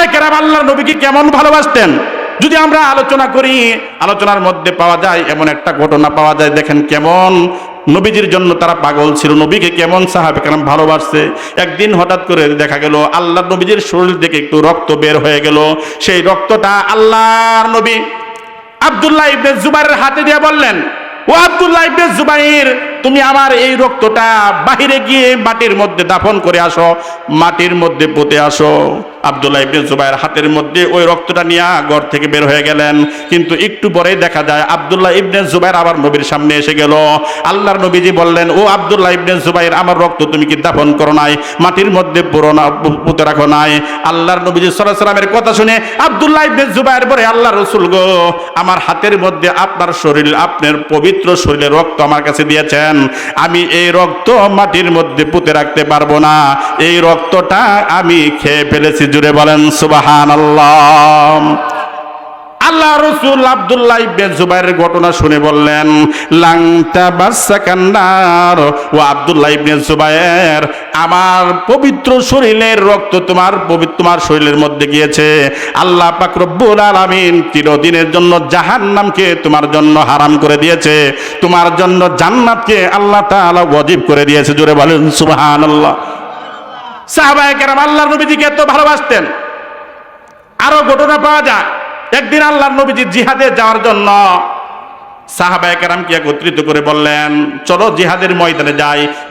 সাহাবায়ে কেরাম আল্লাহর নবীকে কেমন ভালোবাসতেন? যদি আমরা আলোচনা করি, আলোচনার মধ্যে পাওয়া যায় এমন একটা ঘটনা পাওয়া যায়, দেখেন কেমন নবীজির জন্য তারা পাগল ছিল, নবীকে কেমন সাহাবে কেরাম ভালোবাসছে। একদিন হঠাৎ করে দেখা গেল আল্লাহ নবীজির শরীর থেকে একটু রক্ত বের হয়ে গেল। সেই রক্তটা আল্লাহর নবী আব্দুল্লাহ ইবনে জুবাইরের হাতে দিয়ে বললেন, ও আব্দুল্লাহ ইবনে জুবাইর, তুমি আমার এই রক্তটা বাহিরে গিয়ে মাটির মধ্যে দাফন করে আসো, মাটির মধ্যে পুঁতে আসো। আব্দুল্লাহ ইবনে জুবাইর হাতের মধ্যে ওই রক্তটা নিয়ে ঘর থেকে বের হয়ে গেলেন। কিন্তু একটু পরেই দেখা যায় আব্দুল্লাহ ইবনে জুবাইর আবার নবীর সামনে এসে গেল। আল্লাহর নবীজি বললেন, ও আব্দুল্লাহ ইবনে জুবাইর, আমার রক্ত তুমি কি দাফন করো নাই? মাটির মধ্যে পুরো না পুঁতে রাখো নাই? আল্লাহর নবীজি সাল্লামের কথা শুনে, আব্দুল্লাহ ইবনে জুবাইর, বলে আল্লাহ রসুল গো, আমার হাতের মধ্যে আপনার শরীর, আপনার পবিত্র শরীরের রক্ত আমার কাছে দিয়েছেন। আমি এই রক্ত মাটির মধ্যে পুঁতে রাখতে পারব না। এই রক্তটা আমি খেয়ে ফেলেছি জুড়ে বলেন সুবাহান আল্লাহ আল্লাহ রসুল আবদুল্লাহ ইবনে জুবাইরের ঘটনা শুনে বললেন লাংটা বাচ্চা কান্নার ও আব্দুল্লাহ ইবনে জুবাইর, আমার পবিত্র শরীরের রক্ত তোমার পবিত্র তোমার শরীরের মধ্যে গিয়েছে। আল্লাহ পাক রব্বুল আলামিন চিরদিনের জন্য জাহান্নামকে তোমার জন্য হারাম করে দিয়েছে। তোমার জন্য জান্নাতকে আল্লাহ তাআলা ওয়াজিব করে দিয়েছে। জোরে বলেন, সুবহানাল্লাহ। সাহাবায়ে নবীজিকে এত ভালোবাসতেন। পাওয়া যায়, একদিন নবীজি যাওয়ার জন্য একত্রিত করে বললেন, চলো জিহাদের ময়দানে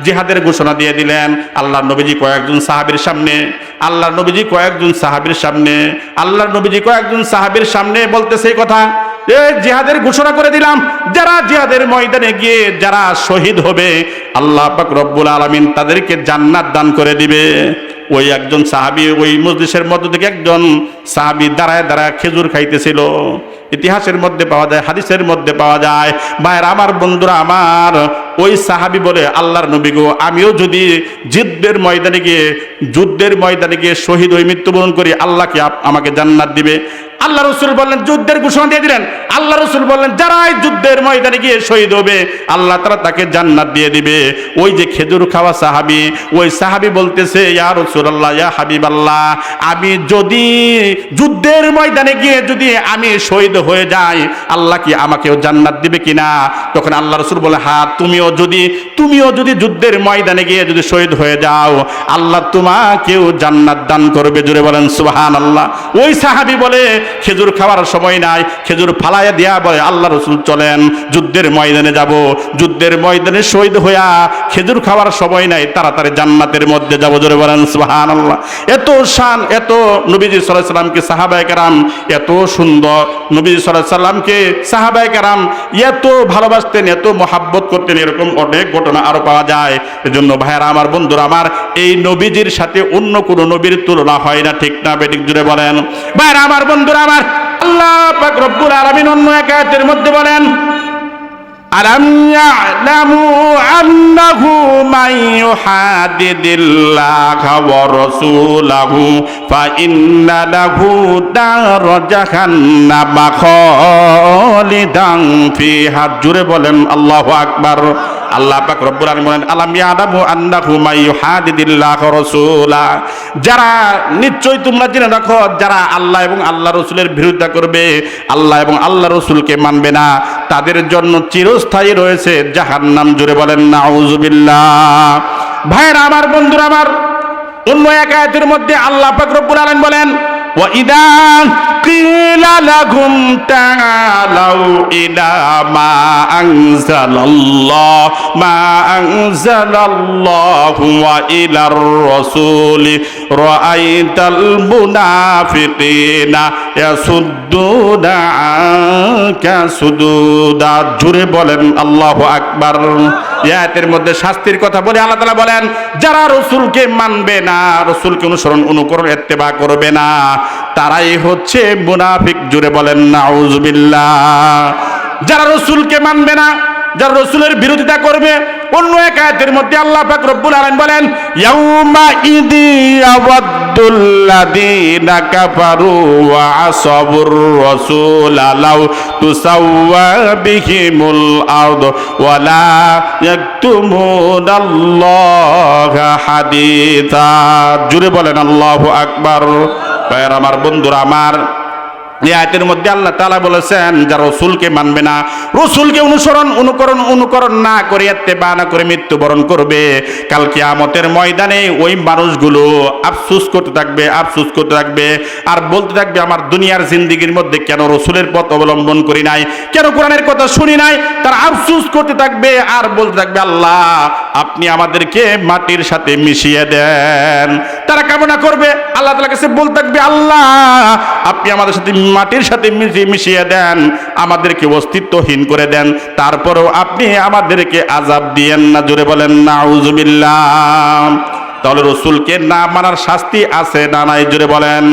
জিহাদের ঘোষণা দিয়ে দিলেন, আল্লাহর নবীজি কয়েকজন সাহাবীর সামনে, আল্লাহর নবীজি কয়েকজন সাহাবীর সামনে, আল্লাহর নবীজি কয়েকজন সাহাবীর সামনে বলতেছে কথা। জিহাদের ঘোষণা করে দিলাম, যারা জিহাদের ময়দানে গিয়ে যারা শহীদ হবে, আল্লাহ পাক রব্বুল আলামিন তাদেরকে জান্নাত দান করে দিবে। ওই একজন সাহাবি ওই মজলিসের মধ্য থেকে একজন সাহাবি দাঁড়ায় দাঁড়ায় খেজুর খাইতেছিল। ইতিহাসের মধ্যে পাওয়া যায়, হাদিসের মধ্যে পাওয়া যায় ভাইয়ের আমার, বন্ধুরা আমার, ওই সাহাবি বলে, আল্লাহর নবী গো, আমিও যদি জিদ্দের ময়দানে গিয়ে, যুদ্ধের ময়দানে গিয়ে শহীদ হয়ে মৃত্যুবরণ করি আল্লাহকে আমাকে জান্নাত দিবে? আল্লাহ রসুল বললেন, যুদ্ধের ঘোষণা দিয়ে দিলেন। আল্লাহ রসুল বললেন, যারাই যুদ্ধের ময়দানে গিয়ে শহীদ হবে, আল্লাহ তারা তাকে জান্নাত দিয়ে দিবে। ওই যে খেজুর খাওয়া সাহাবি, ওই সাহাবি বলতেছে, ইয়া রসুল আল্লাহ ইয়া হাবিব আল্লাহ আমি যদি যুদ্ধের ময়দানে গিয়ে যদি আমি শহীদ হয়ে যাই, আল্লাহ কি আমাকেও জান্নাত দিবে কিনা? তখন আল্লাহ রসুল বলে হ্যাঁ তুমিও যদি তুমিও যদি যুদ্ধের ময়দানে গিয়ে যদি শহীদ হয়ে যাও, আল্লাহ তোমাকেও জান্নাত দান করবে। জুড়ে বলেন সুবহান আল্লাহ ওই সাহাবি বলে খেজুর খাওয়ার সময় নাই, খেজুর ফালাইয়া দেয়া বলে, আল্লাহ রসুল চলেন, যুদ্ধের ময়দানে যাব। যুদ্ধের ময়দানে শহীদ হইয়া খেজুর খাওয়ার সময় নাই, তাড়াতাড়ি জান্নাতের মধ্যে যাব। জোরে বলেন সুবহান আল্লাহ এত শান, এত নবীজি সাল্লাহ সাল্লামকে সাহাবায় কারাম, এত সুন্দর নবীজি সাল্লাহ সাল্লামকে সাহাবায় কারাম এত ভালোবাসতেন, এত মহাব্বত করতেন, এরকম অনেক ঘটনা আরও পাওয়া যায়। এজন্য ভাইয়ারা আমার, বন্ধুরা আমার, এই নবীজির সাথে অন্য কোনো নবীর তুলনা হয় না, ঠিক না বেঠিক জুড়ে বলেন। ভাইয়ারা আমার, বন্ধুরা আমার আল্লাহ পাক রব্বুল আলামিন অন্য এক আয়াতের মধ্যে বলেন, আলাম ইয়ালামু আন্নাহু মান ইউহাদিদিল্লাহ ওয়া রাসূলাহু, ফা ইন্না লাহু দারা জাহান্নামা খালিদান ফিহা। জুরে বলেন, আল্লাহু আকবার। আল্লাহ পাক রব্বুল আলামিন বলেন, আলাম ইয়ালামু আন্নাহু মাই ইউহাদিদিল্লাহ রাসূলা? যারা নিশ্চয়ই তোমরা জেনে রাখো, যারা আল্লাহ এবং আল্লাহ রসুলের বিরোধিতা করবে, আল্লাহ এবং আল্লাহ রসুলকে মানবে না, তাদের জন্য চিরস্থায়ী রয়েছে জাহান্নাম। জুড়ে বলেন নাউজুবিল্লাহ ভাইরা আমার বন্ধুরা, আমার অন্য এক আয়াতের মধ্যে আল্লাহ পাক রব্বুল আলামিন বলেন وإذا قيل لهم تعالوا إلى ما أنزل الله ما أنزل الله وإلى الرسول. রাইতাল মুনাফিকিনা ইয়াসুদ্দুনা আনকা সুদুদা জুড়ে বলেন, আল্লাহু আকবার। ইয়াতের মধ্যে শাস্তির কথা বলে আল্লাহ তাআলা বলেন, যারা রসুলকে মানবে না, রাসূলকে অনুসরণ অনুকরণ, এত্তেবা করবে না, তারাই হচ্ছে মুনাফিক। জুড়ে বলেন, নাউজুবিল্লাহ। যারা রসুলকে মানবে না যারা রসুলের বিরোধিতা করবে, অন্য এক আয়াতের মধ্যে আল্লাহ পাক রব্বুল আলামিন বলেন, ইয়াউমা ইদি আওয়াদ্দুল্লাযীনা কাফারু ওয়া আসাবুর রাসূল লাউ তুসাওয়া বিহিমুল আরদ ওয়া লা ইয়াকতুমুনাল্লাহা হাদিসা। জুড়ে বলেন, আল্লাহু আকবার। ভাইয়ের, আমার বন্ধুরা, আমার আয়াতের মধ্যে আল্লাহ তালা বলেছেন যারা রসুলকে মানবে না, রসুলকে অনুসরণ, অনুকরণ অনুকরণ না করে বা না করে মৃত্যুবরণ করবে। কালকে আমতের ময়দানে ওই মানুষগুলো আফসুস করতে থাকবে, আফসুস করতে থাকবে। আর বলতে থাকবে, আমার দুনিয়ার জিন্দিগির মধ্যে কেন রসুলের পথ অবলম্বন করি নাই? কেন কোরআনের কথা শুনি নাই? তার আফসুস করতে থাকবে। আর বলতে থাকবে, আল্লাহ, আপনি আমাদেরকে মাটির সাথে মিশিয়ে দেন। তারা কামনা করবে। আল্লাহ তালা কাছে বলতে থাকবে, আল্লাহ, আপনি আমাদের সাথে মাটির সাথে মিশিয়ে মিশিয়ে দেন, আমাদেরকে অস্তিত্বহীন করে দেন। তারপরেও আপনি আমাদেরকে আজাব দিয়েন না, জোরে বলেন না নাউজুবিল্লাহ। তাহলে রসুলকে না মানার শাস্তি আছে না নাই, জোরে বলেন।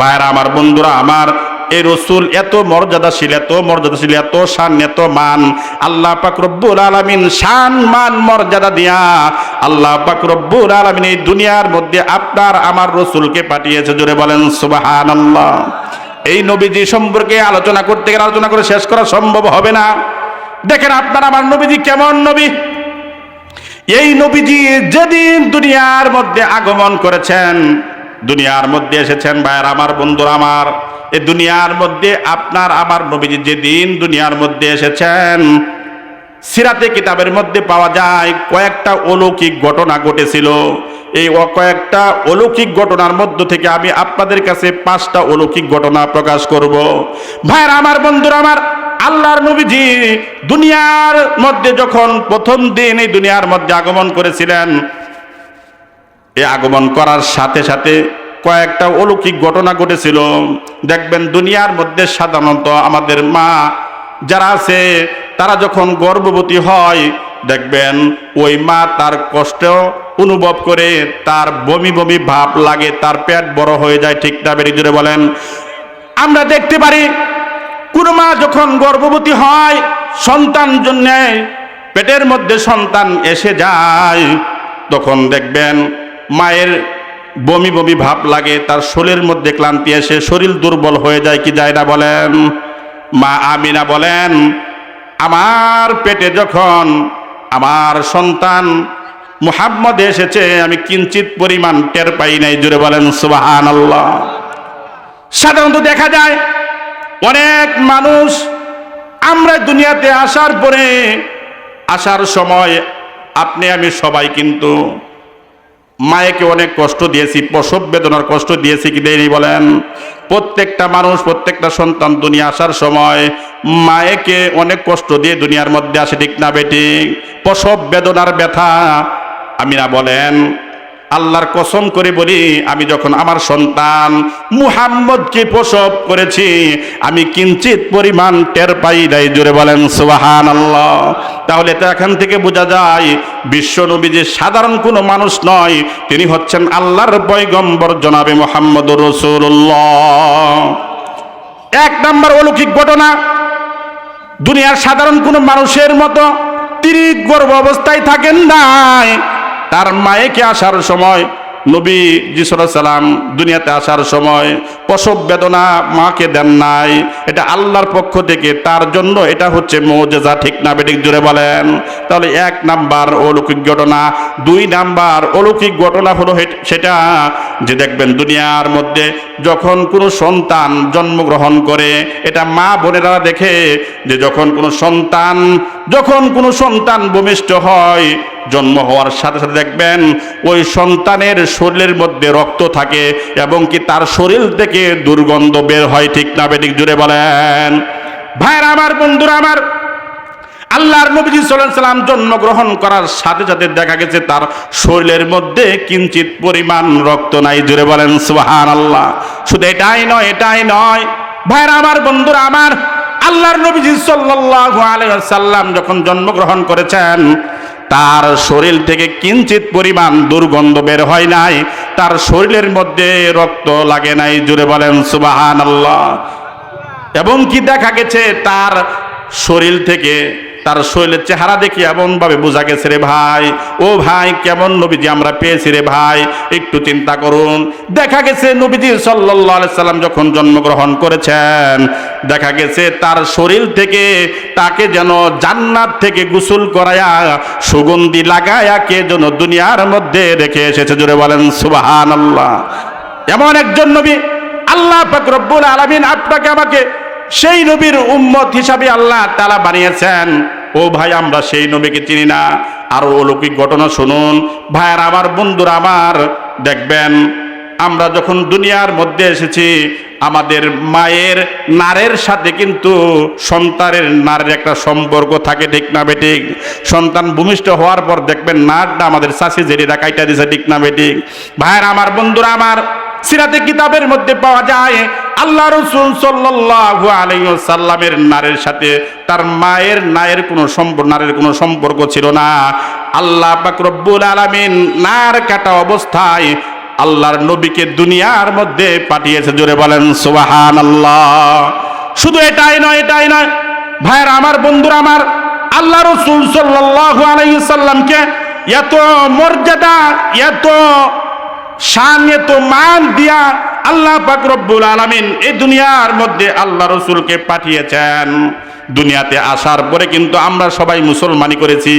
ভাইরা আমার, বন্ধুরা আমার, এই রসুল এত মর্যাদাশীল এত মর্যাদাশীল, এত শান, এত মান। আল্লাহ পাক রব্বুল আলামিন শান, মান, মর্যাদা দিয়া আল্লাহ পাক রব্বুল আলামিন এই দুনিয়ার মধ্যে আপনার, আমার রসুলকে পাঠিয়েছে, জোরে বলেন, সুবহানাল্লাহ। এই নবীজি সম্পর্কে আলোচনা করতে গেলে আলোচনা করে শেষ করা সম্ভব হবে না। দেখেন আপনার, আমার নবীজি কেমন নবী? এই নবীজি যেদিন দুনিয়ার মধ্যে আগমন করেছেন, দুনিয়ার মধ্যে এসেছেন, ভাইয়ের আমার, বন্ধুরা আমার এই দুনিয়ার মধ্যে আপনার, আমার নবীজি যেদিন দুনিয়ার মধ্যে এসেছেন, সিরাতে কিতাবের মধ্যে পাওয়া যায়, কয়েকটা অলৌকিক ঘটনা ঘটেছিল। এই কয়েকটা অলৌকিক ঘটনার মধ্য থেকে আমি আপনাদের কাছে পাঁচটা অলৌকিক ঘটনা প্রকাশ করব। ভাইয়ের আমার বন্ধুরা, আমার আল্লাহর নবীজি দুনিয়ার মধ্যে যখন প্রথম দিন এই দুনিয়ার মধ্যে আগমন করেছিলেন এই আগমন করার সাথে সাথে কয়েকটা অলৌকিক ঘটনা ঘটেছিল। দেখবেন দুনিয়ার মধ্যে সাধারণত আমাদের মা যারা আছে, তারা যখন গর্ভবতী হয় দেখবেন, ওই মা তার কষ্ট অনুভব করে তার বমি বমি ভাব লাগে, তার পেট বড় হয়ে যায়, ঠিক না বেরিয়ে জুড়ে বলেন। আমরা দেখতে পারি, কোনো মা যখন গর্ভবতী হয়, সন্তান জন্য পেটের মধ্যে সন্তান এসে যায়, তখন দেখবেন মায়ের বমি বমি ভাব লাগে, তার শরীরের মধ্যে ক্লান্তি এসে শরীর দুর্বল হয়ে যায়, কি যায় না বলেন? মা আমিনা বলেন, আমার পেটে যখন আমার সন্তান মুহাম্মদ এসেছে, আমি কিঞ্চিত পরিমাণ টের পাই নাই জুড়ে বলেন সুবাহান আল্লাহ সাধারণত দেখা যায়, অনেক মানুষ আমরা দুনিয়াতে আসার পরে, আসার সময় আপনি আমি সবাই কিন্তু মায়েকে অনেক কষ্ট দিয়েছি, প্রসব বেদনার কষ্ট দিয়েছি কি দেরি বলেন? প্রত্যেকটা মানুষ, প্রত্যেকটা সন্তান দুনিয়া আসার সময় মায়েকে অনেক কষ্ট দিয়ে দুনিয়ার মধ্যে আসে, ঠিক না বেটি? প্রসব বেদনার ব্যথা। আমিরা বলেন আল্লাহর কসম করে বলি, আমি যখন আমার সন্তান মুহাম্মদকে প্রসব করেছি, আমি কিঞ্চিত পরিমাণ টের পাই নাই। জুড়ে বলেন সুবাহান আল্লাহ তাহলে তো এখান থেকে বোঝা যায়, বিশ্ব নবী যে সাধারণ কোনো মানুষ নয়, তিনি হচ্ছেন আল্লাহর পয়গম্বর জনাবে মোহাম্মদ রসুল্লাহ এক নম্বর অলৌকিক ঘটনা, দুনিয়ার সাধারণ কোনো মানুষের মতো, তিনি গর্ভ অবস্থায় থাকেন নাই। তার মায়েকে আসার সময়, নবী সালাম দুনিয়াতে আসার সময় প্রসব বেদনা মাকে দেন নাই। এটা আল্লাহর পক্ষ থেকে, তার জন্য এটা হচ্ছে মৌজেজা, ঠিক না বেটিক জুড়ে বলেন? তাহলে এক নাম্বার অলৌকিক ঘটনা। দুই নাম্বার অলৌকিক ঘটনা হলো সেটা যে দেখবেন দুনিয়ার মধ্যে যখন কোনো সন্তান জন্মগ্রহণ করে, এটা মা বোনেরা দেখে যে যখন কোনো সন্তান যখন কোনো সন্তান ভূমিষ্ঠ হয় জন্ম হওয়ার সাথে সাথে দেখবেন ওই সন্তানের শরীরের মধ্যে রক্ত থাকে এবং কি তার শরীর থেকে দুর্গন্ধ বের হয় ঠিক না বেঠিক জুড়ে বলেন। ভাইরা আমার, বন্ধুরা আমার, আল্লাহর নবীজি সাল্লাম জন্মগ্রহণ করার সাথে সাথে দেখা গেছে তার শরীরের মধ্যে কিঞ্চিত পরিমাণ রক্ত নাই জুড়ে বলেন সুহান আল্লাহ শুধু এটাই নয় এটাই নয়। ভাইরা আমার, বন্ধুরা আমার, আল্লাহর নবীজি সাল্লাল্লাহু আলাইহি সাল্লাম যখন জন্মগ্রহণ করেছেন তার শরীর থেকে কিঞ্চিত পরিমাণ দুর্গন্ধ বের হয় নাই। তার শরীরের মধ্যে রক্ত লাগে নাই। জুড়ে বলেন সুবাহান আল্লাহ এবং কি দেখা গেছে? তার শরীর থেকে তার শরীরের চেহারা দেখি এমন ভাবে বোঝা গেছে রে ভাই। ও ভাই, কেমন নবীজি আমরা পেয়েছি রে ভাই? একটু চিন্তা করুন। দেখা গেছে নবীজি আলাইহি সাল্লাম যখন জন্মগ্রহণ করেছেন, দেখা গেছে তার শরীর থেকে তাকে যেন জান্নাত থেকে গোসল করায়া, সুগন্ধি লাগায়া কে যেন দুনিয়ার মধ্যে রেখে এসেছে। জুড়ে বলেন সুবাহান আল্লাহ এমন একজন নবী, আল্লাহ রব্বুল আলামিন আপনাকে আমাকে সেই নবীর উম্মত হিসাবে আল্লাহ তালা বানিয়েছেন। ও ভাই, আমরা সেই নবীকে চিনি না। আরও অলৌকিক ঘটনা শুনুন। ভাইয়ার আমার বন্ধুরা আমার দেখবেন, আমরা যখন দুনিয়ার মধ্যে এসেছি, আমাদের মায়ের নারের সাথে কিন্তু সন্তানের নারের একটা সম্পর্ক থাকে, ঠিক না বেঠিক সন্তান ভূমিষ্ঠ হওয়ার পর দেখবেন, নারটা আমাদের চাষি জেরিরা কাইটা দিছে, ঠিক না বেঠিক ভাইয়ের আমার বন্ধুরা আমার সিরাতে কিতাবের মধ্যে পাওয়া যায়, আল্লাহ রসুল সাল্লাল্লাহু আলাইহি সাল্লামের নারের সাথে তার মায়ের নায়ের কোনো সম্পর্ক নারের কোনো সম্পর্ক ছিল না। আল্লাহ পাক রব্বুল আলামিন নার কাটা অবস্থায় আল্লাহর নবীকে দুনিয়ার মধ্যে পাঠিয়েছে, জোরে বলেন সুবাহান আল্লাহ শুধু এটাই নয় এটাই নয়, ভাইয়ের আমার, বন্ধুরা আমার, আল্লাহ রসুল সাল্লাল্লাহু আলাইহি সাল্লামকে এত মর্যাদা, এত শান তো মান দিয়া আল্লাহ পাক রব্বুল আলামিন এই দুনিয়ার মধ্যে আল্লাহ রসুলকে পাঠিয়েছেন। দুনিয়াতে আসার পরে কিন্তু আমরা সবাই মুসলমানি করেছি।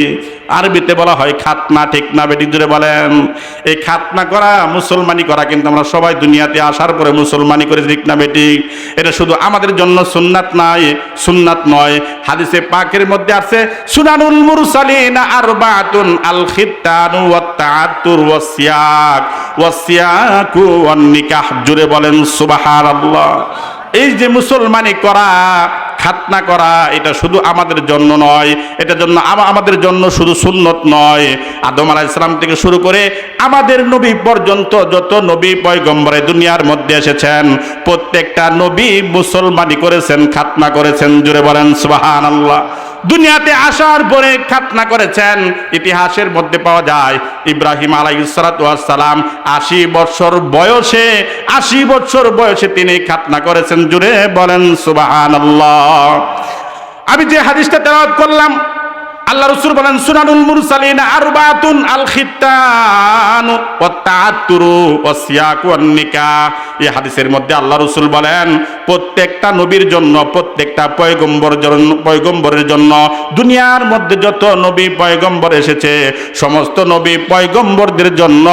আরবিতে বলা হয় খাতনা, ঠিক না বেটি? জুড়ে বলেন। এই খাতনা করা মুসলমানি করা কিন্তু আমরা সবাই দুনিয়াতে আসার পরে মুসলমানি করেছি, ঠিক না বেটি? এটা শুধু আমাদের জন্য সুন্নাত নাই, সুন্নাত নয়। হাদিসে পাকের মধ্যে আছে, সুনানুল মুরসালিন আরবাতুন আল খিতানু ওয়াত তাআত্তুর ওয়াসিয়াক ওয়াসিয়াকু ওয়ান নিকাহ জুড়ে বলেন, সুবহানাল্লাহ। এই যে মুসলমানি করা খাতনা করা, এটা শুধু আমাদের জন্য নয়, এটা জন্য আমাদের জন্য শুধু সুন্নত নয়। আদম আলাহ ইসলাম থেকে শুরু করে আমাদের নবী পর্যন্ত যত নবী পয়গম্বরে দুনিয়ার মধ্যে এসেছেন, প্রত্যেকটা নবী মুসলমানি করেছেন খাতনা করেছেন জুড়ে বলেন সুবাহান আল্লাহ দুনিয়াতে আসার পরে খাতনা করেছেন, ইতিহাসের মধ্যে পাওয়া যায়, ইব্রাহিম আলাইসালাম আশি বছর বয়সে, আশি বছর বয়সে তিনি খাতনা করেছেন। জুড়ে বলেন সুবাহ আমি যে হাদিসটা তেলাওয়াত করলাম আল্লাহ রসুল বলেন, সুনানুল মুরসালিন আরবাতুন আল খিতান ওয়া তাআত্তুরু ওয়া সিয়াকু ওয়ান নিকাহ এই হাদিসের মধ্যে আল্লাহ রসুল বলেন, প্রত্যেকটা নবীর জন্য, প্রত্যেকটা পয়গম্বর জন্য পয়গম্বরের জন্য, দুনিয়ার মধ্যে যত নবী পয়গম্বর এসেছে, সমস্ত নবী পয়গম্বরদের জন্য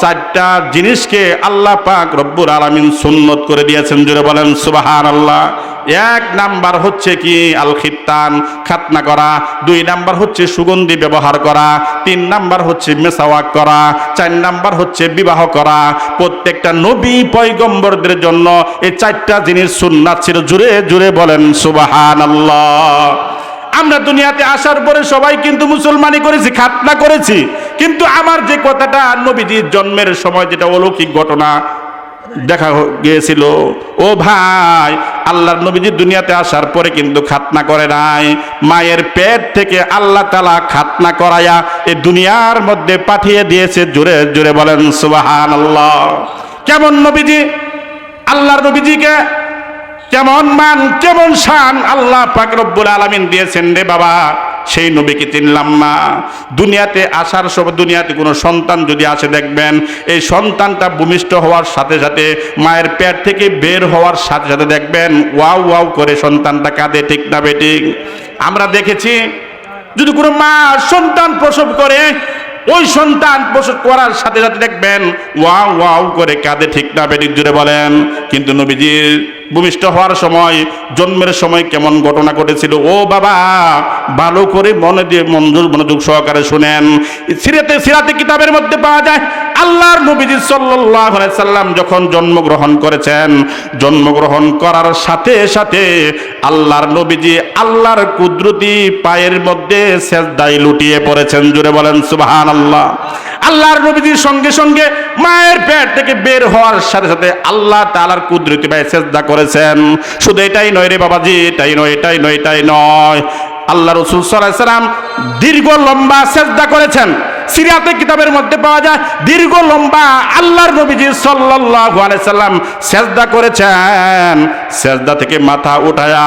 চারটা জিনিসকে আল্লাহ পাক রব্বুর আলামিন সুন্নত করে দিয়েছেন। জুড়ে বলেন, সুবহানাল্লাহ। এক নাম্বার হচ্ছে কি? আল খিত্তান খাতনা করা। দুই নাম্বার হচ্ছে সুগন্ধি ব্যবহার করা। তিন নাম্বার হচ্ছে মেসাওয়াক করা। চার নাম্বার হচ্ছে বিবাহ করা। প্রত্যেকটা নবী পয়গম্বরদের জন্য এই চারটা জিনিস সুন্নাত ছিল। জুড়ে জুড়ে বলেন সুবাহান আমরা দুনিয়াতে আসার পরে সবাই কিন্তু মুসলমানি করেছি, খাতনা করেছি। কিন্তু আমার যে কথাটা নবীজির জন্মের সময়, যেটা অলৌকিক ঘটনা দেখা গিয়েছিল। ও ভাই, আল্লাহর নবীজি দুনিয়াতে আসার পরে কিন্তু খাতনা করে নাই। মায়ের পেট থেকে আল্লাহ তালা খাতনা করায়া এই দুনিয়ার মধ্যে পাঠিয়ে দিয়েছে। জোরে জোরে বলেন সুবাহান আল্লাহ কেমন নবীজি? আল্লাহর নবীজিকে কেমন মান, কেমন শান আল্লাহ পাক রব্বুল আলামিন দিয়েছেন রে বাবা। সেই নবীকে চিনলাম না। দুনিয়াতে আসার সব দুনিয়াতে কোনো সন্তান যদি আসে, দেখবেন এই সন্তানটা ভূমিষ্ঠ হওয়ার সাথে সাথে, মায়ের পেট থেকে বের হওয়ার সাথে সাথে দেখবেন ওয়াও ওয়াও করে সন্তানটা কাঁদে, ঠিক না বেটিক আমরা দেখেছি, যদি কোনো মা সন্তান প্রসব করে ওই সন্তান প্রসব করার সাথে সাথে দেখবেন ওয়াও ওয়াও করে কাঁদে, ঠিক না বেঠিক জুড়ে বলেন। কিন্তু নবীজির ভূমিষ্ঠ হওয়ার সময়, জন্মের সময় কেমন ঘটনা ঘটেছিল? ও বাবা, ভালো করে মনে দিয়ে মনোযোগ সহকারে শুনেন। সিরাতে সিরাতে কিতাবের মধ্যে পাওয়া যায় আল্লাহর নবীজি সাল্লাল্লাহু আলাইহি সাল্লাম যখন জন্মগ্রহণ করেছেন, জন্মগ্রহণ করার সাথে সাথে আল্লাহর নবীজি আল্লাহর কুদরতি পায়ের মধ্যে সেজদায় লুটিয়ে পড়েছেন। জুড়ে বলেন, সুবহানাল্লাহ। আল্লাহর নবীজির সঙ্গে সঙ্গে মায়ের পেট থেকে বের হওয়ার সাথে সাথে আল্লাহ তাআলার কুদরতি পায়ে সেজদা করেছেন। শুধু এটাই নয় রে বাবাজি, এটাই নয় এটাই নয় এটাই নয়। আল্লাহ রসুল সাল্লাম দীর্ঘ লম্বা সেজদা করেছেন। সিরিয়াতে কিতাবের মধ্যে পাওয়া যায়, দীর্ঘ লম্বা আল্লাহর নবীজি সাল্লাল্লাহু আলাইহি সাল্লাম সেজদা করেছেন। সেজদা থেকে মাথা উঠায়া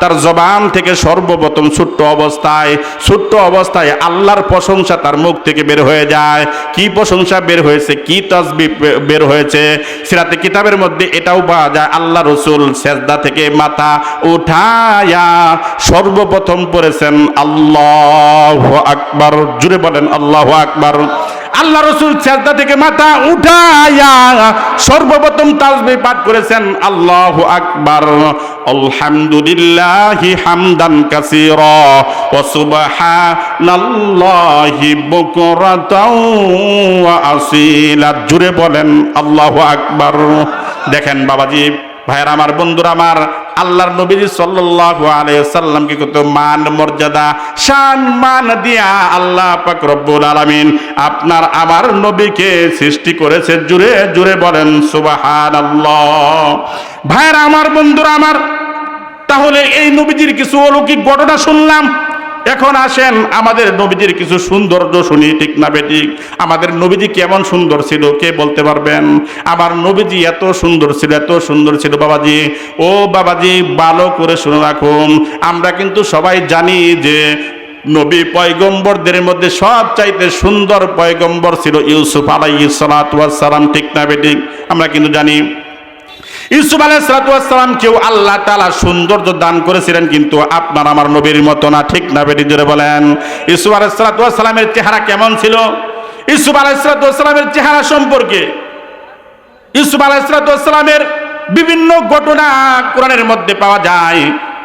তার জবান থেকে সর্বপ্রথম ছোট্ট অবস্থায় ছোট্ট অবস্থায় আল্লাহর প্রশংসা তার মুখ থেকে বের হয়ে যায়। কি প্রশংসা বের হয়েছে, কি তসবি বের হয়েছে? সিরাতে কিতাবের মধ্যে এটাও পাওয়া যায়, আল্লাহ রসুল সেজদা থেকে মাথা উঠায়া সর্বপ্রথম পড়েছেন, আল্লাহ আকবার। জুড়ে বলেন, আল্লাহ আকবার। আল্লাহ রসুল চেষ্টা থেকে মাথা উঠায়া সর্বপ্রথম তাজবি পাঠ করেছেন, আল্লাহ আকবার, আলহামদুলিল্লাহি হামদান কাসীরা, ওয়া সুবহানাল্লাহি বুকরাতাও ওয়া আসীলা। জুড়ে বলেন, আল্লাহ আকবার। দেখেন বাবাজি, ভাইয়ের আমার, বন্ধুরা আমার আল্লাহর নবীজি সাল্লাল্লাহু আলাইহি সাল্লামকে কত মান মর্যাদা, শান মান দিয়া আল্লাহ পাক রব্বুল আলামিন আপনার আমার নবীকে সৃষ্টি করেছে। জুড়ে জুড়ে বলেন, সুবহানাল্লাহ। ভাইরা, আমার বন্ধুরা, আমার, তাহলে এই নবীজির কিছু অলৌকিক ঘটনা শুনলাম। এখন আসেন, আমাদের নবীজির কিছু সৌন্দর্য শুনি, ঠিক না বেঠিক আমাদের নবীজি কেমন সুন্দর ছিল, কে বলতে পারবেন? আমার নবীজি এত সুন্দর ছিল, এত সুন্দর ছিল, বাবাজি। ও বাবাজি, ভালো করে শুনে রাখুন। আমরা কিন্তু সবাই জানি যে নবী পয়গম্বরদের মধ্যে সব চাইতে সুন্দর পয়গম্বর ছিল ইউসুফ ওয়াস সালাম, ঠিক না বেঠিক আমরা কিন্তু জানি। ইউসুফ আলাইসালাম কেউ আল্লাহ তালা সৌন্দর্য দান করেছিলেন কিন্তু আপনার আমার নবীর মতো না, ঠিক না বেটি? জোরে বলেন। ইউসুফ আলাইসালামের চেহারা কেমন ছিল? ইউসুফ আলাইসালামের চেহারা সম্পর্কে। ইউসুফ আলাইসালামের বিভিন্ন ঘটনা কোরআনের মধ্যে পাওয়া যায়,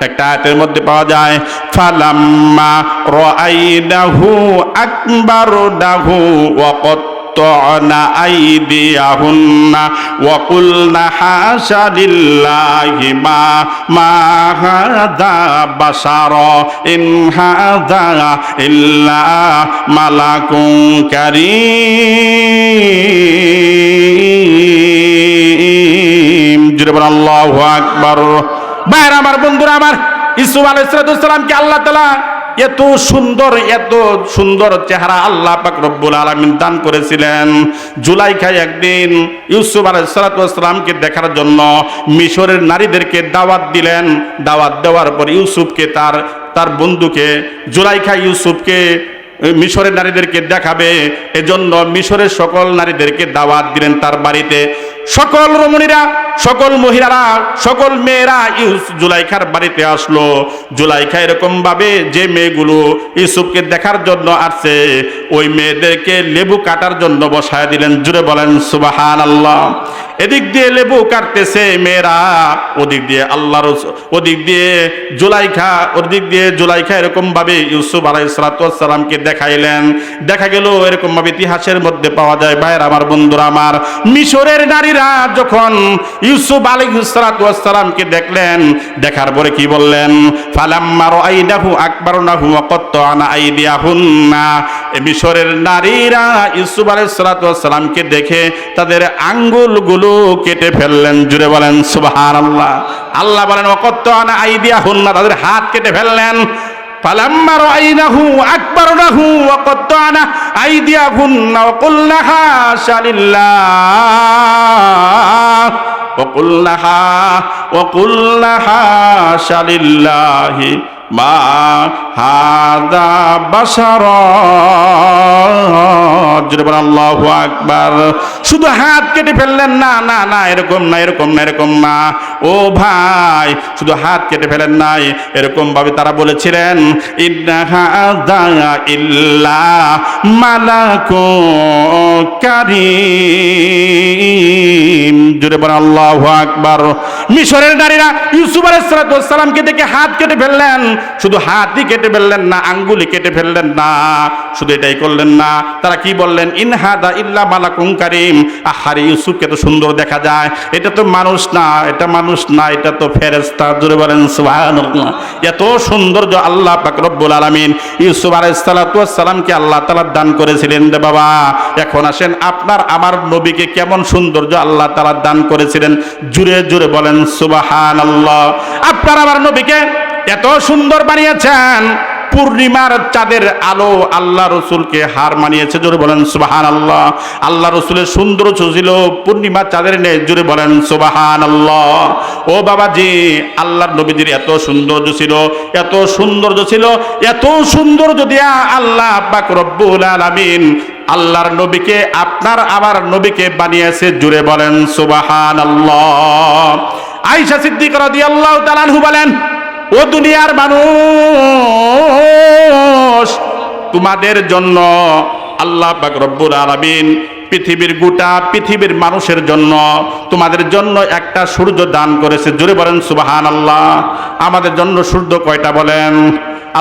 একটা মধ্যে পাওয়া যায়, ফালাম্মা রাআইনাহু আকবারনাহু ওয়া قطعن أيديهن وقلن حاش لله ما ما هذا بشر إن هذا إلا ملك كريم جرب الله أكبر বাইরে আমার বন্ধুরা আমার ইসুফ আলাইসালামকে আল্লাহ তালা এত সুন্দর এত সুন্দর চেহারা আল্লাহ পাক রব্বুল আলমিন দান করেছিলেন। জুলাইখায় একদিন ইউসুফ আলাইসালামকে দেখার জন্য মিশরের নারীদেরকে দাওয়াত দিলেন। দাওয়াত দেওয়ার পর ইউসুফকে তার তার বন্ধুকে জুলাইখা ইউসুফকে মিশরের নারীদেরকে দেখাবে। এজন্য মিশরের সকল নারীদেরকে দাওয়াত দিলেন তার বাড়িতে। সকল রমণীরা সকল মহিলারা, সকল মেয়েরা ইউস জুলাইখার বাড়িতে আসলো। জুলাইখা এরকম ভাবে যে মেয়েগুলো ইউসুফকে দেখার জন্য আসছে, ওই মেয়েদেরকে লেবু কাটার জন্য বসায় দিলেন। জুড়ে বলেন সুবাহান আল্লাহ এদিক দিয়ে লেবু কাটতেছে মেয়েরা, ওদিক দিয়ে আল্লাহর ওদিক দিয়ে জুলাইখা, ওদিক দিয়ে জুলাইখা এরকম ভাবে ইউসুফ আলাই সালাতামকে দেখাইলেন। দেখা গেল এরকম ভাবে ইতিহাসের মধ্যে পাওয়া যায়, ভাইয়ের আমার, বন্ধুরা আমার, মিশরের নারীরা যখন ইউসুফ আলী সালাতামকে দেখলেন দেখার পরে কি বললেন ফালাম্মার আইনাহু আকবর নাহু কত আনা আইদিয়াহুন্না মিশরের নারীরা ইউসুফ আলী সালাতামকে দেখে তাদের আঙ্গুলগুলো কেটে ফেললেন জুড়ে বলেন সুবাহান আল্লাহ আল্লাহ বলেন অকত্ত আনা আইদিয়া হুন্না তাদের হাত কেটে ফেললেন فلما رأينه أكبرنه وقطعنا أيديهن وقلنا حاش لله وقلنا وقلنا حاش لله মা হাদা বাসারা আল্লাহু আকবার। শুধু হাত কেটে ফেললেন, না না না, এরকম না এরকম না এরকম না। ও ভাই, শুধু হাত কেটে ফেলেন নাই, এরকম ভাবে তারা বলেছিলেন ইল্লা মালাকু কারীম জুড়ে বলেন, আল্লাহু আকবার। মিশরের নারীরা ইউসুফ আলাইহিস সালামকে দেখে হাত কেটে ফেললেন শুধু হাতই কেটে ফেললেন না, আঙ্গুলি কেটে ফেললেন না। শুধু এটাই করলেন না, তারা কি বললেন? ইনহাদা ইল্লা মালাকুম কারিম। আহারে ইউসুফকে তো সুন্দর দেখা যায়। এটা তো মানুষ না, এটা মানুষ না, এটা তো ফেরেস্তা জুড়ে বলেন সুবহানাল্লাহ। এত সৌন্দর্য আল্লাহ পাক রব্বুল আলামিন। ইউসুফ আলাইহিস সালাতু ওয়াস সালামকে আল্লাহ তাআলা দান করেছিলেন রে বাবা। এখন আসেন, আপনার, আমার নবীকে কেমন সৌন্দর্য আল্লাহ তাআলা দান করেছিলেন? জুড়ে জুড়ে বলেন সুবহানাল্লাহ। আপনার, আমার নবীকে এত সুন্দর বানিয়েছেন। পূর্ণিমার চাঁদের আলো আল্লাহ রসুলকে হার মানিয়েছে। জোরে বলেন সুবাহান আল্লাহ আল্লাহ রসুলের সুন্দর ছিল পূর্ণিমার চাঁদের নেই। জোরে বলেন সুবাহান আল্লাহ ও বাবাজি, আল্লাহর নবীজির এত সৌন্দর্য ছিল, এত সৌন্দর্য ছিল, এত সৌন্দর্য দিয়া আল্লাহ পাক রব্বুল আলামিন আল্লাহর নবীকে, আপনার আমার নবীকে বানিয়েছে জুড়ে বলেন সুবাহান আল্লাহ আইসা সিদ্দিক রাদিয়াল্লাহু তাআলা বলেন ও দুনিয়ার মানুষ, তোমাদের জন্য আল্লাহ পাক রব্বুল আলামিন পৃথিবীর গোটা পৃথিবীর মানুষের জন্য তোমাদের জন্য একটা সূর্য দান করেছে। জোরে বলেন সুবাহান আল্লাহ আমাদের জন্য সূর্য কয়টা বলেন?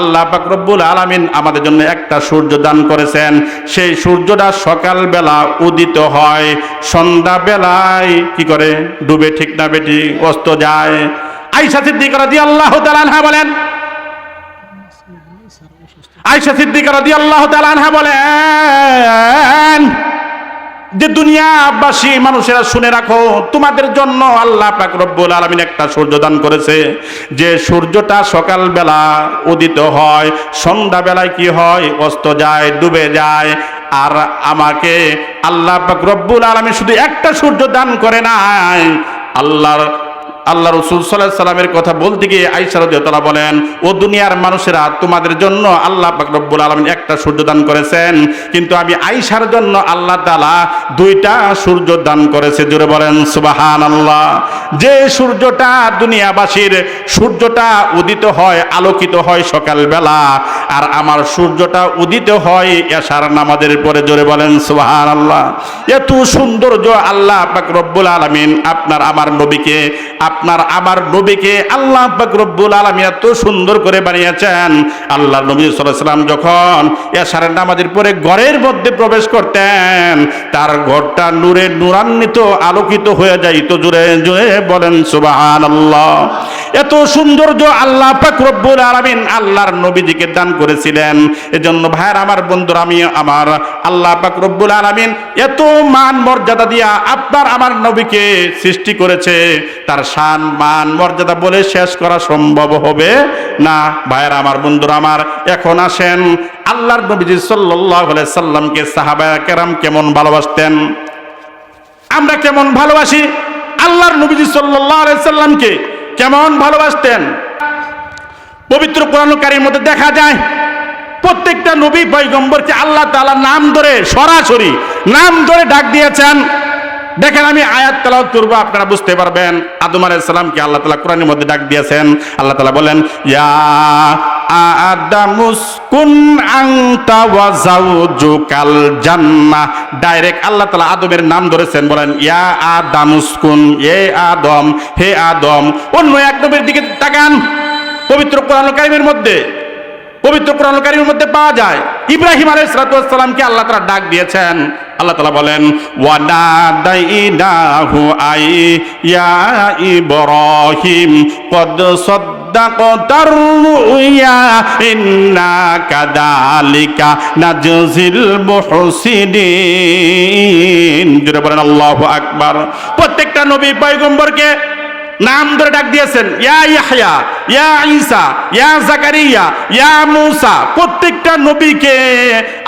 আল্লাহ রব্বুল আলামিন আমাদের জন্য একটা সূর্য দান করেছেন। সেই সূর্যটা সকালবেলা উদিত হয় সন্ধ্যা বেলায় কি করে? ডুবে ঠিক না বেটি অস্ত যায়। আইসা সিদ্দিক রাদিয়াল্লাহু তাআলা আনহা বলেন। আয়সা সিদ্দিকা রাদিয়াল্লাহু তাআলা আনহা বলেন, যে দুনিয়াবাসী মানুষেরা শুনে রাখো, তোমাদের জন্য আল্লাহ পাক রব্বুল আলামিন একটা সূর্য দান করেছে। যে সূর্যটা সকালবেলা উদিত হয়, সন্ধ্যাবেলায় কি হয়, অস্ত যায়, ডুবে যায়। আর আমাকে আল্লাহ পাক রব্বুল আলামিন শুধু একটা সূর্য দান করে নাই, আল্লাহর আল্লাহ রসুল সাল্লাহ সাল্লামের কথা বলতে গিয়ে আইসারদা বলেন, ও দুনিয়ার মানুষেরা, তোমাদের জন্য আল্লাহ রব্বুল আলমিন একটা সূর্য দান করেছেন। কিন্তু আমি আইসার জন্য আল্লাহ তালা দুইটা সূর্য দান করেছে। জুড়ে বলেন সুবাহান আল্লাহ যে সূর্যটা দুনিয়াবাসীর সূর্যটা উদিত হয়, আলোকিত হয় সকালবেলা, আর আমার সূর্যটা উদিত হয় এশার নামাজের পরে, জোরে বলেন সুবাহান আল্লাহ এত সৌন্দর্য আল্লাহ রব্বুল আলমিন আপনার, আমার নবীকে আপনার আমার নবীকে আল্লাহ রব্বুল আলামিন এত সুন্দর করে বানিয়েছেন। আল্লাহ নবী সাল্লাম যখন এশারের নামাজের পরে ঘরের মধ্যে প্রবেশ করতেন, তার ঘরটা নূরে নূরান্বিত আলোকিত হয়ে যাইত। জুড়ে জুড়ে বলেন সুবাহান আল্লাহ এত সৌন্দর্য আল্লাহ রব্বুল আলামিন আল্লাহর নবীজিকে দান করেছিলেন। এজন্য ভাইয়ের, আমার বন্ধুরা, আমি আমার আল্লাহ পাক রব্বুল আলামিন এত মান মর্যাদা দিয়া আপনার আমার নবীকে সৃষ্টি করেছে। তার শান, মান, মর্যাদা বলে শেষ করা সম্ভব হবে না। ভাইয়ের আমার, বন্ধুরা আমার, এখন আসেন। আল্লাহর নবীজি সাল্লাল্লাহু আলাইহি সাল্লামকে, সাহাবায়ে কেরাম কেমন ভালোবাসতেন? আমরা কেমন ভালোবাসি? আল্লাহর নবীজি সাল্লাল্লাহু আলাইহি সাল্লামকে কেমন ভালোবাসতেন? পবিত্র কোরআন কারীর মধ্যে দেখা যায়, প্রত্যেকটা নবী পয়গম্বরকে আল্লাহ তাআলা নাম ধরে সরাসরি, নাম ধরে ডাক দিয়েছেন। দেখেন আমি আয়াত তেলাওয়াত করব, আপনারা বুঝতে পারবেন। আদম আলাইহিস সালামকে আল্লাহ তাআলা কোরআনের মধ্যে ডাক দিয়েছেন। আল্লাহ তাআলা বলেন, ইয়া ডাইরেক্ট আদমের নাম ধরেছেন, বলেন, ইয়া এ আদম, হে আদম, অন্য দিকে তাকান। পবিত্র কোরআন মধ্যে, পবিত্র কোরআন মধ্যে পাওয়া যায়। ইব্রাহিম আলাইহিস সালামকে আল্লাহ তাআলা ডাক দিয়েছেন। আল্লাহ তালা বলেন, ওয়ানাদাইনাহু আই ইয়া ইব্রাহিম, কদ সাদ্দাকতার রুয়া ইন্না কাদালিকা নাজজিল মুহসিনিন। জুড়ে বলেন, আল্লাহু আকবার। প্রত্যেকটা নবী পয়গম্বরকে নাম ধরে ডাক দিয়েছেন, ইয়া ইয়াহয়া, ইয়া ঈসা, ইয়া জাকারিয়া, ইয়া মূসা, প্রত্যেকটা নবীকে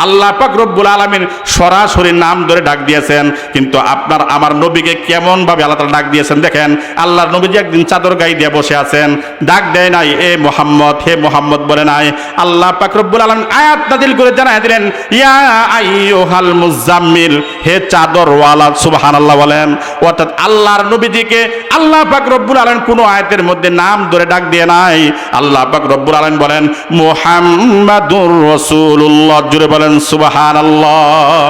আল্লাহ পাক রব্বুল আলামিন সরাসরি নাম ধরে ডাক দিয়েছেন। কিন্তু আপনার, আমার নবীকে কেমন ভাবে আল্লাহ তাআলা ডাক দিয়েছেন দেখেন, আল্লাহর নবীজি একদিন চাদর গায়ে দিয়ে বসে আছেন। ডাক দেয় নাই, এ মোহাম্মদ, হে মোহাম্মদ বলে নাই। আল্লাহ পাক রব্বুল আলামিন আয়াত নাযিল করে জানায় দিলেন, ইয়া আইয়ুহাল মুজাম্মিল হে চাদরওয়ালা, সুবহানাল্লাহ বলেন। অর্থাৎ আল্লাহর নবীজিকে আল্লাহ পাক রব্বুল আলামিন কোন আয়াতের মধ্যে নাম ধরে ডাক দিয়ে নাই। আল্লাহ পাক রব্বুল আলম বলেন, মোহাম্মদুর রসুল্লাহ জুড়ে বলেন, সুবহানাল্লাহ।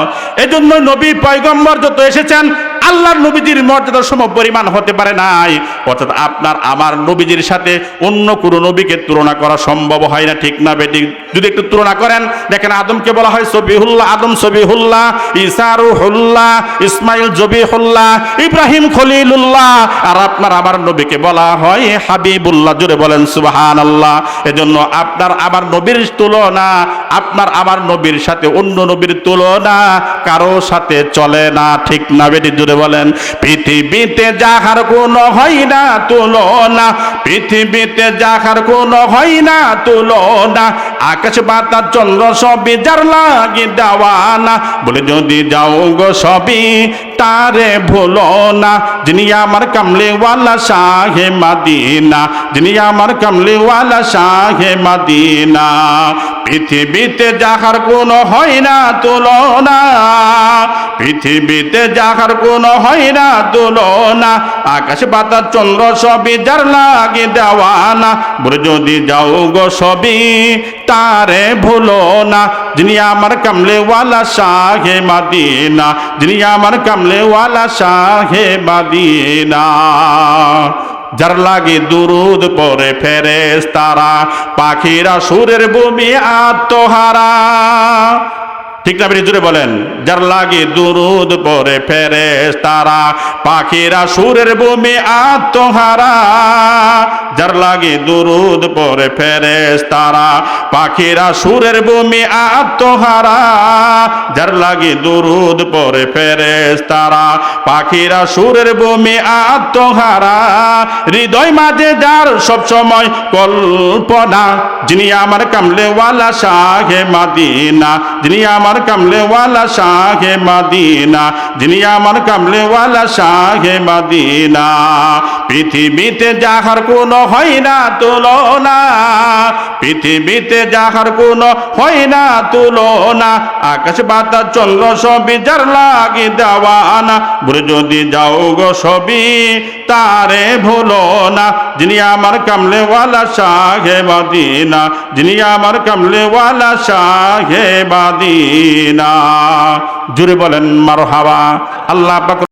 এজন্য নবী পয়গম্বর যত এসেছেন আল্লাহর নবীজির মর্যাদা সম পরিমাণ হতে পারে নাই। অর্থাৎ আপনার, আমার নবীজির সাথে অন্য কোনো নবীকে তুলনা করা সম্ভব হয় না, ঠিক না বেটি? যদি একটু তুলনা করেন, দেখেন আদমকে বলা হয় সবিহুল্লাহ, আদম সবিহুল্লাহ ইসারুহুল্লাহ ইসমাইল জবিহুল্লাহ, ইব্রাহিম খলিলুল্লাহ। আর আপনার, আমার নবীকে বলা হয় হাবিবুল্লাহ জুড়ে বলেন সুবাহান আল্লাহ এজন্য আপনার, আমার নবীর তুলনা, আপনার, আমার নবীর সাথে অন্য নবীর তুলনা কারও সাথে চলে না, ঠিক না বেটি? জুড়ে বলেন, পৃথিবীতে যাহার কোনো হয় না, তুলনা। পৃথিবীতে যাহার কোনো হয় না, তুলনা। আকাশ বাতাস চন্দ্র সবই যার লাগি দেওয়ানা। বলে, যদি যাও গো সবই, তারে ভুলো না। যিনি আমার কামলিওয়ালা, শাহে মাদিনা। যিনি আমার কামলিওয়ালা, শাহে মাদিনা। পৃথিবীতে যাহার কোনো হয় না, তুলনা। পৃথিবীতে যাহার কোনো হয় না, তুলনা। আকাশ, বাতাস, চন্দ্র সবই যার লাগে দেওয়ানা। বলে যদি যাও গো সবই, তারে ভুলো না। যিনি আমার কামলেওয়ালা, শাহে মাদিনা। যিনি আমার কামলেওয়ালা, শাহে মাদিনা। যার লাগে দুরুদ পরে ফেরেস তারা পাখিরা সুরের ভূমি আত্মহারা। ঠিক না জুড়ে বলেন, যার লাগে দুরুদ পরে ফেরেস তারা পাখিরা সুরের ভূমি আত্মহারা। যার লাগে দুরুদ পরে ফেরেস তারা পাখিরা সুরের ভূমি আত্মহারা। যার লাগে দুরুদ পরে ফেরেস তারা পাখিরা সুরের ভূমি আত্মহারা। হৃদয় মাঝে যার সব সময় কল্পনা, যিনি আমার কামলেওয়ালা শাহে মাদিনা, যিনি আমার কামলেওয়ালা শাহে মাদিনা, যিনি আমার কামলেওয়ালা শাহে মাদিনা। পৃথিবীতে যাহার কোনো হয় না তুলনা, পৃথিবীতে যাহার কোনো হয় না তুলনা। আকাশ বাতাস, চন্দ্র সবই যার লাগি দেওয়ানা, বুড়ে যদি যাও গো সবই তারে ভুলো না যিনি আমার কামলেওয়ালা শাহে বাদিনা যিনি আমার কামলেওয়ালা শাহে বাদিনা জুড়ে বলেন মারো হাওয়া আল্লাহ